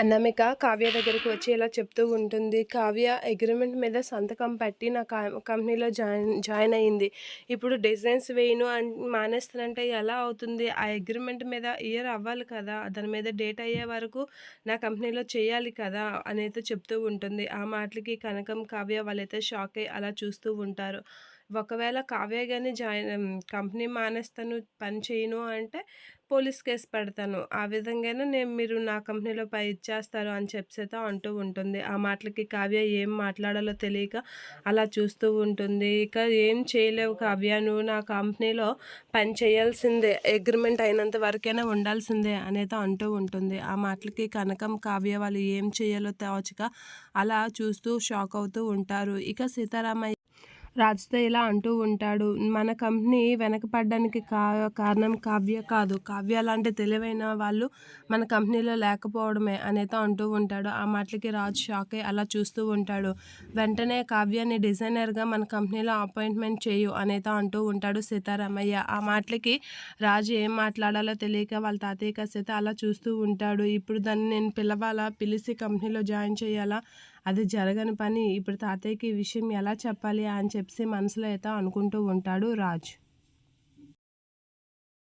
అనామిక కావ్య దగ్గరికి వచ్చి ఇలా చెప్తూ ఉంటుంది. కావ్య అగ్రిమెంట్ మీద సంతకం పెట్టి నా కంపెనీలో జాయిన్ జాయిన్ అయ్యింది ఇప్పుడు డిజైన్స్ వేయను అని మానేస్తానంటే ఎలా అవుతుంది? ఆ అగ్రిమెంట్ మీద ఇయర్ అవ్వాలి కదా? దాని మీద డేట్ అయ్యే వరకు నా కంపెనీలో చేయాలి కదా? అనేది చెప్తూ ఉంటుంది. ఆ మాటలకి కనకం కావ్య వాళ్ళైతే షాక్ అయ్యి అలా చూస్తూ ఉంటారు. ఒకవేళ కావ్య కానీ జాయిన్ కంపెనీ మానేస్తాను పని చేయను అంటే పోలీస్ కేసు పెడతాను. ఆ విధంగానే నేను మీరు నా కంపెనీలో పై ఇచ్చేస్తారు అని చెప్పేసి అంటూ ఉంటుంది. ఆ మాటలకి కావ్య ఏం మాట్లాడాలో తెలియక అలా చూస్తూ ఉంటుంది. ఇక ఏం చేయలేవు కావ్య నువ్వు నా కంపెనీలో పని చేయాల్సిందే అగ్రిమెంట్ అయినంత వరకైనా ఉండాల్సిందే అనేది అంటూ ఉంటుంది. ఆ మాటలకి కనకం కావ్య వాళ్ళు ఏం చేయాలో తోచక అలా చూస్తూ షాక్ అవుతూ ఉంటారు. ఇక సీతారామయ్య రాజుతో ఇలా అంటూ ఉంటాడు. మన కంపెనీ వెనకపడడానికి కా కారణం కావ్య కాదు. కావ్య లాంటి తెలివైన వాళ్ళు మన కంపెనీలో లేకపోవడమే అనేత అంటూ ఉంటాడు. ఆ మాటలకి రాజు షాక్ అయ్యి అలా చూస్తూ ఉంటాడు. వెంటనే కావ్యాన్ని డిజైనర్గా మన కంపెనీలో అపాయింట్మెంట్ చేయు అనేత అంటూ ఉంటాడు సీతారామయ్య. ఆ మాటలకి రాజు ఏం మాట్లాడాలో తెలియక వాళ్ళ తాతయ్య సీత అలా చూస్తూ ఉంటాడు. ఇప్పుడు దాన్ని నేను పిలవాలా? పిలిచి కంపెనీలో జాయిన్ చేయాలా? అది జరగని పని ఇప్పుడు తాతయ్యకి ఈ విషయం ఎలా చెప్పాలి అని చెప్పి మనసులో అయితే అనుకుంటూ ఉంటాడు రాజ్.